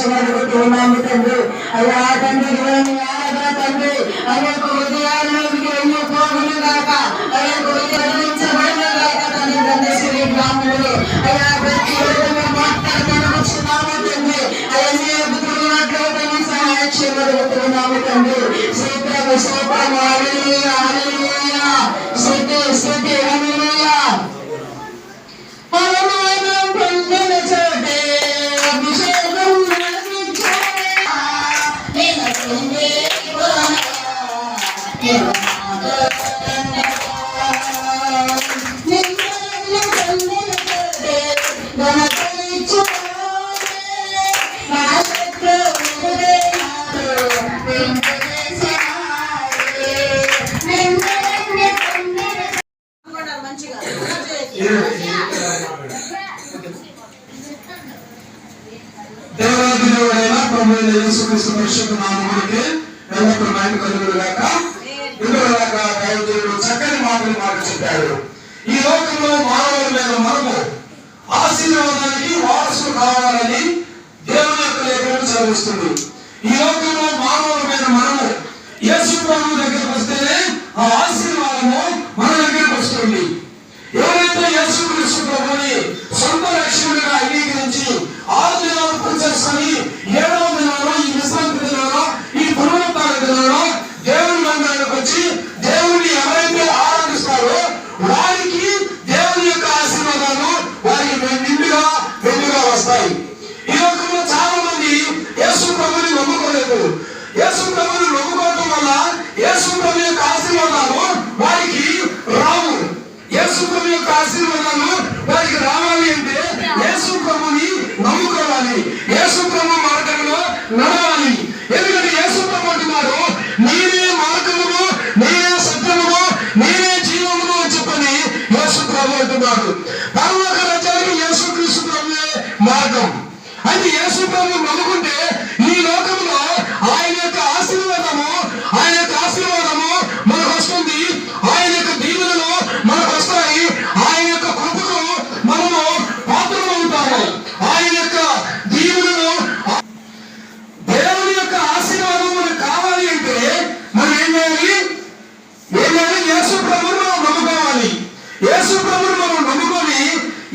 స్థుతించబడుకుంటూ ఉన్నాము తండ్రి అయ్యా తండ్రి ఇవన్నీ ఆరాధన తండ్రి అనేక హృదయాల్లోకి ఎన్నో పోగులు కాక అనేక హృదయించబడిన కాక తండ్రి దండేశ్వరి బ్రాహ్మణులు అయ్యా ప్రతి విధంగా మాట్లాడుతూ వచ్చినాము తండ్రి అయ్యా అద్భుతమైనట్లు తండ్రి సహాయం చేయబడుతున్నాము తండ్రి. స్తోత్రము స్తోత్రము ప్రభు యేసుక్రీస్తు పరిశుద్ధ నామమునికి ఎల్లప్పుడూ చక్కని మాటలు మాట చెప్పాడు. ఈ లోకంలో మానవుల మీద మనము ఆశీర్వాదానికి వారసులు కావాలని దేవుని యొక్క లేఖనం చదివిస్తుంది. ఈ లోకంలో మానవుల మీద మనము యేసు ప్రభు దగ్గరకు వస్తేనే ఆ ఆశీర్వాదం నిండుగా వెండుగా వస్తాయి. ఈ లోకంలో చాలా మంది యేసు ప్రభుని నమ్ముకోలేదు. యేసు ప్రభుని నమ్ముకోవటం వల్ల యేసు ప్రభు యొక్క ఆశీర్వాదాలు వారికి రావు. యేసు ప్రభు యొక్క ఆశీర్వాదాలు వారికి రావాలి అంటే యేసు ప్రభుని నమ్ముకోవాలి. యేసు ప్రభు మార్గంలో నడవాలి. ఎందుకంటే యేసు ప్రభు అంటున్నారు నేనే అది యేసు ప్రభు నమ్ముకుంటే ఈ లోకంలో ఆయన యొక్క ఆశీర్వాదము ఆయన యొక్క ఆశీర్వాదము మనకు వస్తుంది. ఆయన యొక్క దీవెనలు మనకు వస్తాయి. ఆయన యొక్క కృపకు మనము పాత్రలు ఉంటాము. ఆయన యొక్క దీవెనలు దేవుని యొక్క ఆశీర్వాదం మనకు కావాలి అంటే మనం ఏం చేయాలి? ఏం చేయాలి? యేసు ప్రభువును మనం నమ్ముకోవాలి. యేసు ప్రభువును మనం నమ్ముకొని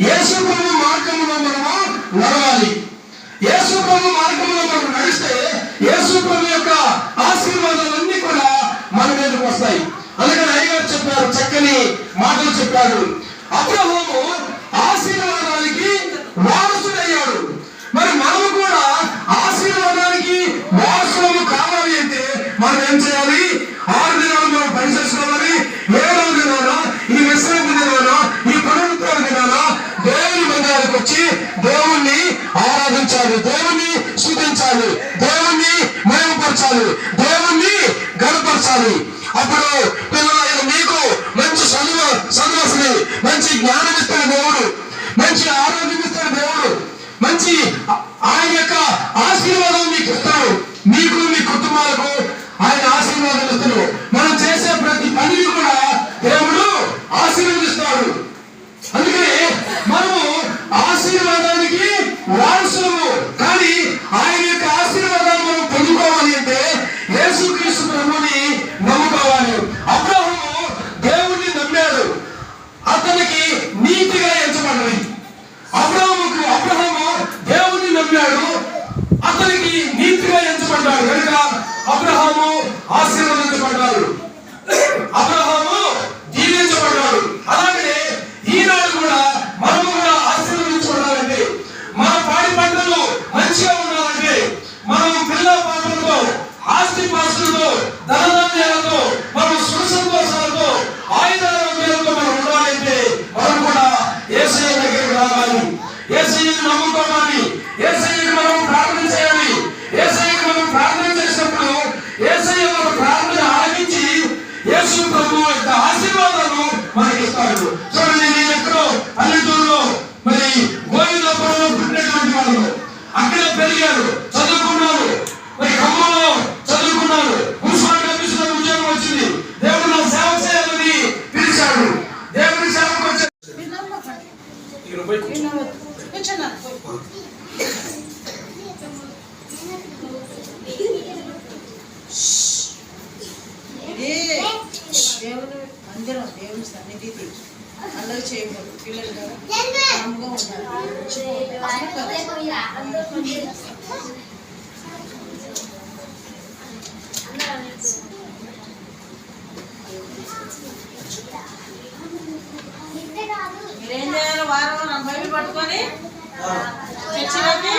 యేసు ప్రభు మార్గంలో మనము మాటలు చెప్పారు అబ్రహము ఆశీర్వాదానికి వారసుడయ్యాడు. మరి మనము కూడా ఆశీర్వాదానికి వారసులము కావాలి అంటే మనం ఏం చేయాలి? ఆరు దినాలు మనం పని చేసుకోవాలి ఏడవ దినాన ఈ విశ్రాంతి దినాన ఈ పునరుత్థాన దినాన దేవుని మందిరానికి వచ్చి దేవుణ్ణి ఆరాధించాలి. దేవుణ్ణి సూచించాలి దేవుణ్ణి మయమపరచాలి దేవుణ్ణి గనపరచాలి అప్పుడు పిల్లల చదువు చదువుని మంచి జ్ఞానం ఇస్తున్న దేవుడు. మంచి ఆరోగ్యం ఇస్తున్న దేవుడు. మంచి ఆయన యొక్క ఆశీర్వాదం మీకు ఇస్తాడు. మీకు మీ కుటుంబాలకు ఆయన ఆశీర్వాదం ఇస్తాడు. మనం చేసే ప్రతి పనిని కూడా దేవుడు ఆశీర్వదిస్తాడు. అందుకే మనము ఆశీర్వాదానికి వారసులము. అబ్రహాము ఆశీర్వదించబడ్డాడు. అబ్రహాము దీవించబడ్డాడు. అలాగే ఈనాడు కూడా మనము కూడా ఆశీర్వదించబడాలంటే మన పాడి పంటలు మంచిగా ఉండాలంటే మనం పిల్ల పాటలతో ఆస్తి పాస్తులతో ధన ఉన్నారు చూడండి నేను ఎక్కడో పల్లెటూరులో మరి గోవిందపురంలో పుట్టినటువంటి వాళ్ళు అక్కడ పెరిగారు చదువుకున్నారు మరి ఖమ్మంలో చదువుకున్నారు మున్సిపల్ ఆఫీసులో ఉద్యోగం వచ్చింది. దేవుడు నా సేవ చేయాలని పిలిచాడు. దేవుడి సేవకు వచ్చాడు. అందరం దేవుని సన్నిధి అందరూ చేయకూడదు. పిల్లలు కదా? ఉండాలి. మీరేం చేయాలి? వారం బైబిల్ పట్టుకొని చర్చిలోకి